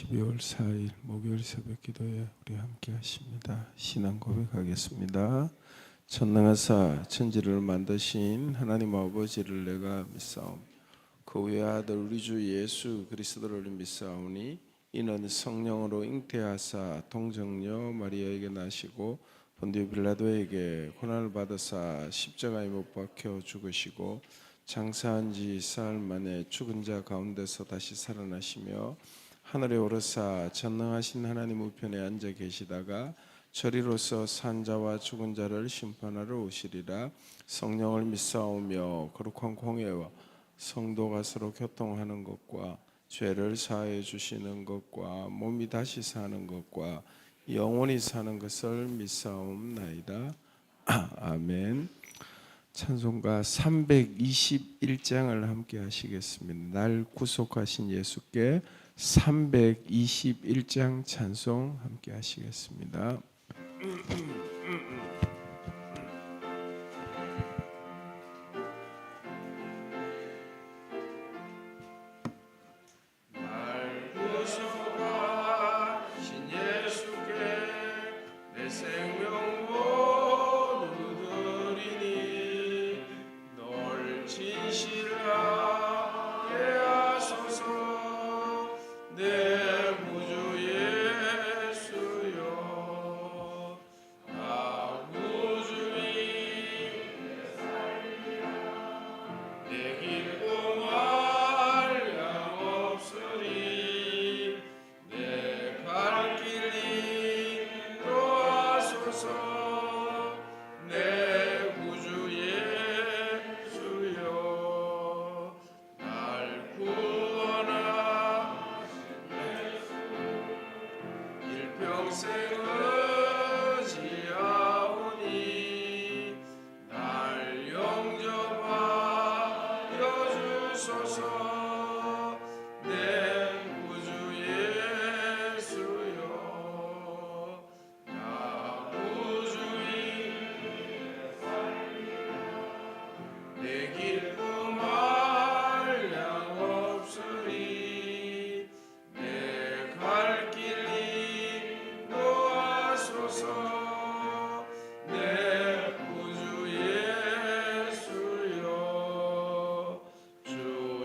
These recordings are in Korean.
12월 4일 목요일 새벽 기도에 우리 함께 하십니다. 신앙 고백하겠습니다. 전능하사 천지를 만드신 하나님 아버지를 내가 믿사옵. 그 외아들 우리 주 예수 그리스도를 믿사오니 이는 성령으로 잉태하사 동정녀 마리아에게 나시고 본디오 빌라도에게 고난을 받으사 십자가에 못 박혀 죽으시고 장사한 지 사흘 만에 죽은 자 가운데서 다시 살아나시며 하늘에 오르사 전능하신 하나님 우편에 앉아 계시다가 저리로서 산 자와 죽은 자를 심판하러 오시리라 성령을 믿사오며 거룩한 공예와 성도가 서로 교통하는 것과 죄를 사해 주시는 것과 몸이 다시 사는 것과 영원히 사는 것을 믿사옵나이다 아멘. 찬송가 321장을 함께 하시겠습니다. 날 구속하신 예수께 321장 찬송 함께 하시겠습니다. 날 구속 일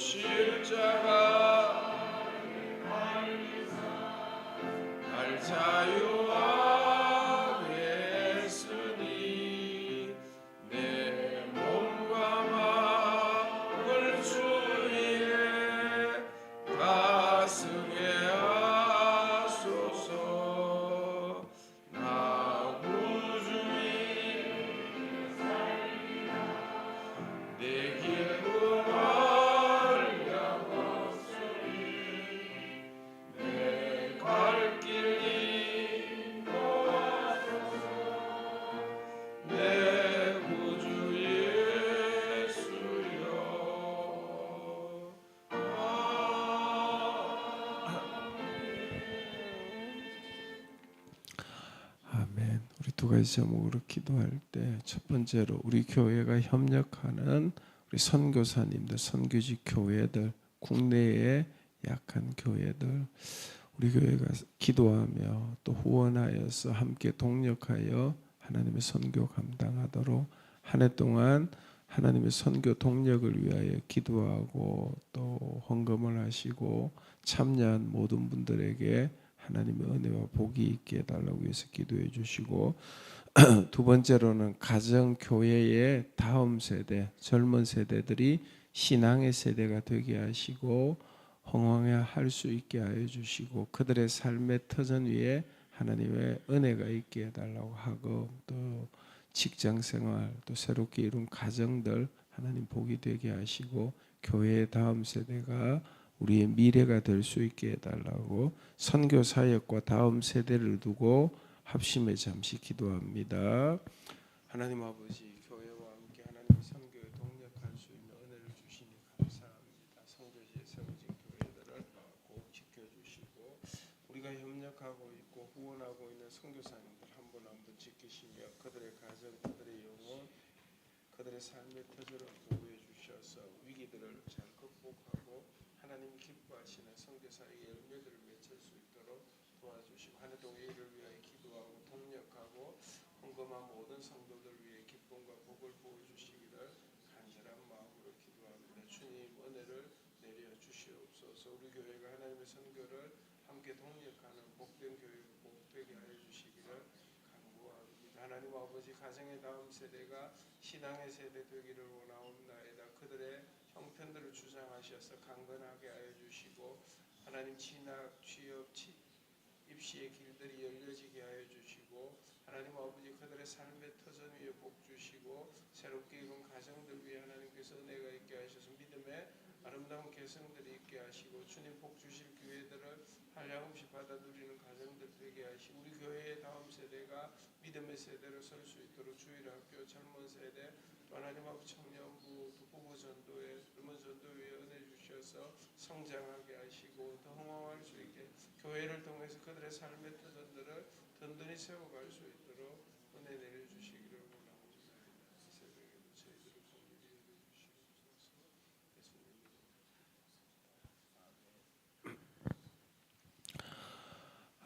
십자가 날 두 가지 제목으로 기도할 때 첫 번째로 우리 교회가 협력하는 우리 선교사님들, 선교직 교회들, 국내의 약한 교회들 우리 교회가 기도하며 또 후원하여서 함께 동력하여 하나님의 선교 감당하도록 한 해 동안 하나님의 선교 동력을 위하여 기도하고 또 헌금을 하시고 참여한 모든 분들에게 하나님의 은혜와 복이 있게 해달라고 해서 기도해 주시고 두 번째로는 가정 교회의 다음 세대 젊은 세대들이 신앙의 세대가 되게 하시고 흥왕해 할 수 있게 하여 주시고 그들의 삶의 터전 위에 하나님의 은혜가 있게 해달라고 하고 또 직장 생활 또 새롭게 이룬 가정들 하나님 복이 되게 하시고 교회의 다음 세대가 우리의 미래가 될 수 있게 해달라고 선교 사역과 다음 세대를 두고 합심해 잠시 기도합니다. 하나님 아버지 교회와 함께 하나님의 선교에 동력할 수 있는 은혜를 주시니 감사합니다. 선교지에 세워진 교회들을 꼭 지켜주시고 우리가 협력하고 있고 후원하고 있는 선교사님들 한 분 한 분 지키시며 그들의 가정, 그들의 영혼, 그들의 삶의 터전을 보호해 주셔서 위기들을 잘 극복하고 하나님 기뻐하시는 선교사의 열매들을 설수 있도록 도와주시고 한해 동안 이를 위하여 기도하고 동력하고 헌금한 모든 성도들 위해 기쁨과 복을 부어주시기를 간절한 마음으로 기도합니다. 주님 은혜를 내려 주시옵소서. 우리 교회가 하나님의 선교를 함께 동력하는 복된 교회가 꼭 되게 하여 주시기를 간구합니다. 하나님 아버지 가정의 다음 세대가 신앙의 세대 되기를 원하옵나이다. 그들의 형편들을 주장하셔서 강건하게 하여 주시고 하나님 진학, 취업, 치, 입시의 길들이 열려지게 하여 주시고 하나님 아버지 그들의 삶의 터전 위에 복 주시고 새롭게 이룬 가정들 위해 하나님께서 은혜가 있게 하셔서 믿음의 아름다운 개성들이 있게 하시고 주님 복 주실 교회들을 한량없이 받아 누리는 가정들 되게 하시고 우리 교회의 다음 세대가 믿음의 세대로 설 수 있도록 주일 학교 젊은 세대 또 하나님 아버지 부부 전도회 젊은 전도회에 은혜 주셔서 성장하게 하시고 더 흥황할 수 있게 교회를 통해서 그들의 삶의 터전들을 든든히 세워갈 수 있도록 은혜 내려주시기를 원합니다. 이 새벽에도 저희들을 공유해 주시옵소서. 예수님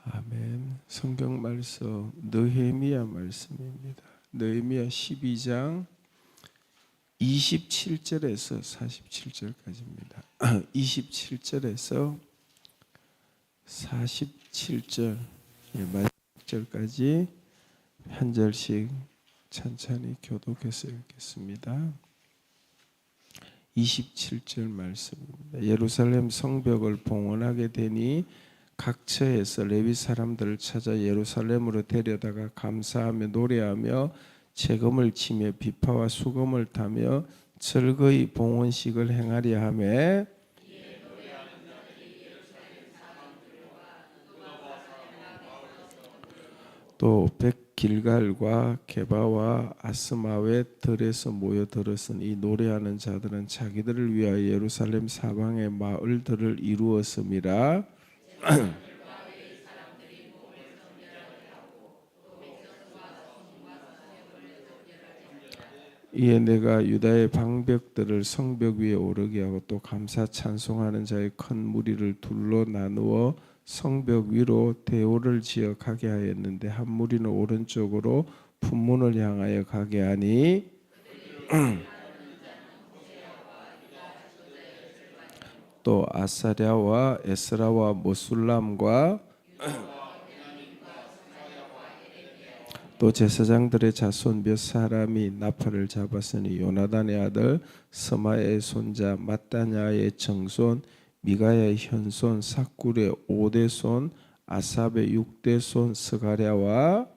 아멘. 성경 말씀 느헤미야 말씀입니다. 느헤미야 12장 27절에서 47절까지입니다. 27절에서 47절 예, 마지막 절까지 한 절씩 천천히 교독해서 읽겠습니다. 27절 말씀입니다. 예루살렘 성벽을 봉헌하게 되니 각 처에서 레위 사람들을 찾아 예루살렘으로 데려다가 감사하며 노래하며 재금을 치며 비파와 수금을 타며 즐거이 봉헌식을 행하려 하며 또 백길갈과 게바와 아스마의 들에서 모여 들었은 이 노래하는 자들은 자기들을 위하여 예루살렘 사방의 마을들을 이루었음이라 이에 내가 유다의 방벽들을 성벽 위에 오르게 하고 또 감사 찬송하는 자의 큰 무리를 둘로 나누어 성벽 위로 대오를 지어 가게 하였는데 한 무리는 오른쪽으로 품문을 향하여 가게 하니 또 아사랴와 에스라와 모술람과 또 제사장들의 자손 몇 사람이 나팔을 잡았으니 요나단의 아들 스마의 손자 마따냐의 정손 미가의 현손 사꿀의 오대손 아삽의 육대손 스가랴와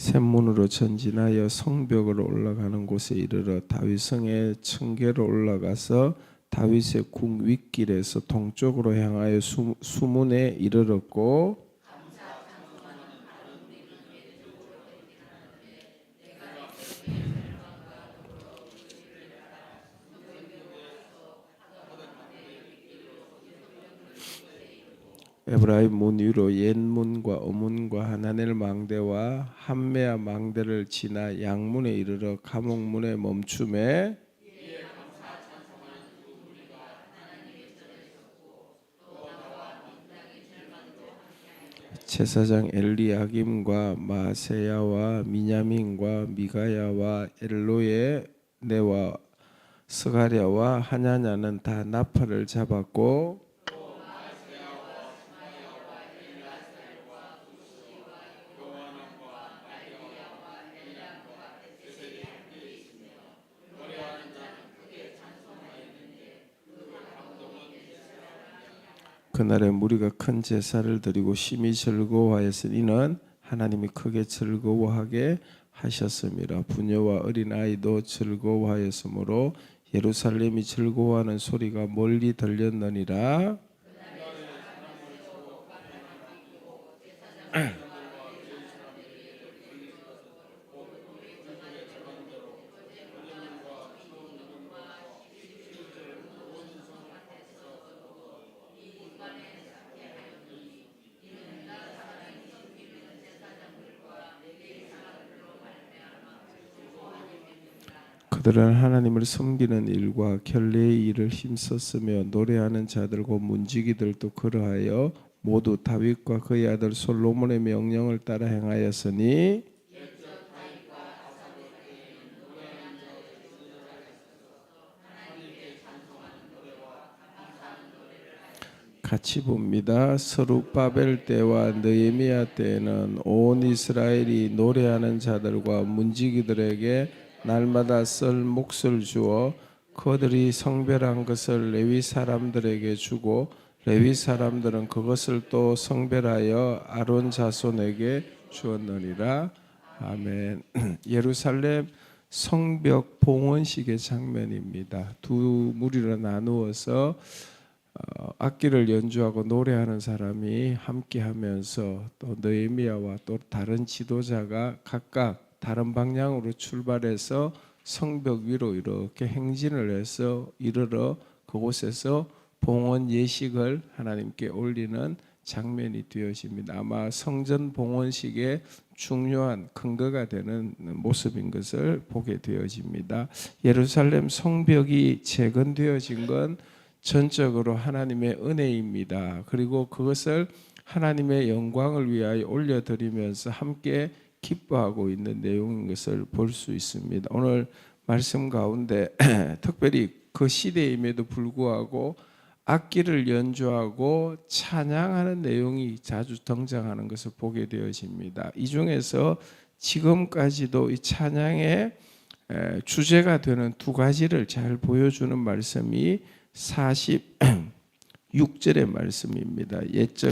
샘문으로 전진하여 성벽으로 올라가는 곳에 이르러 다윗성의 층계로 올라가서 다윗의 궁 윗길에서 동쪽으로 향하여 수, 수문에 이르렀고 에브라임 문 위로 옛문과 어문과 하나넬 망대와 함메아 망대를 지나 양문에 이르러 감옥문에 멈춤에 제사장 엘리야김과 마세야와 미냐민과 미가야와 엘로의 네와 스가랴와 하냐냐는 다 나팔을 잡았고 그 날에 무리가 큰 제사를 드리고 심히 즐거워하였으니 이는 하나님이 크게 즐거워하게 하셨음이라. 부녀와 어린 아이도 즐거워하였으므로 예루살렘이 즐거워하는 소리가 멀리 들렸느니라 그들은 하나님을 섬기는 일과 결례의 일을 힘썼으며 노래하는 자들과 문지기들도 그러하여 모두 다윗과 그의 아들 솔로몬의 명령을 따라 행하였으니 같이 봅니다. 서룹바벨 때와 느헤미야 때에는 온 이스라엘이 노래하는 자들과 문지기들에게 날마다 썰 몫을 주어 그들이 성별한 것을 레위 사람들에게 주고 레위 사람들은 그것을 또 성별하여 아론 자손에게 주었느니라. 아멘. 예루살렘 성벽 봉헌식의 장면입니다. 두 무리로 나누어서 어, 악기를 연주하고 노래하는 사람이 함께하면서 또 느헤미야와 또 다른 지도자가 각각 다른 방향으로 출발해서 성벽 위로 이렇게 행진을 해서 이르러 그곳에서 봉헌 예식을 하나님께 올리는 장면이 되어집니다. 아마 성전 봉헌식의 중요한 근거가 되는 모습인 것을 보게 되어집니다. 예루살렘 성벽이 재건되어진 건 전적으로 하나님의 은혜입니다. 그리고 그것을 하나님의 영광을 위하여 올려드리면서 함께 기뻐하고 있는 내용인 것을 볼 수 있습니다. 오늘 말씀 가운데 특별히 그 시대임에도 불구하고 악기를 연주하고 찬양하는 내용이 자주 등장하는 것을 보게 되어집니다. 이 중에서 지금까지도 이 찬양의 에, 주제가 되는 두 가지를 잘 보여주는 말씀이 46절의 말씀입니다. 옛적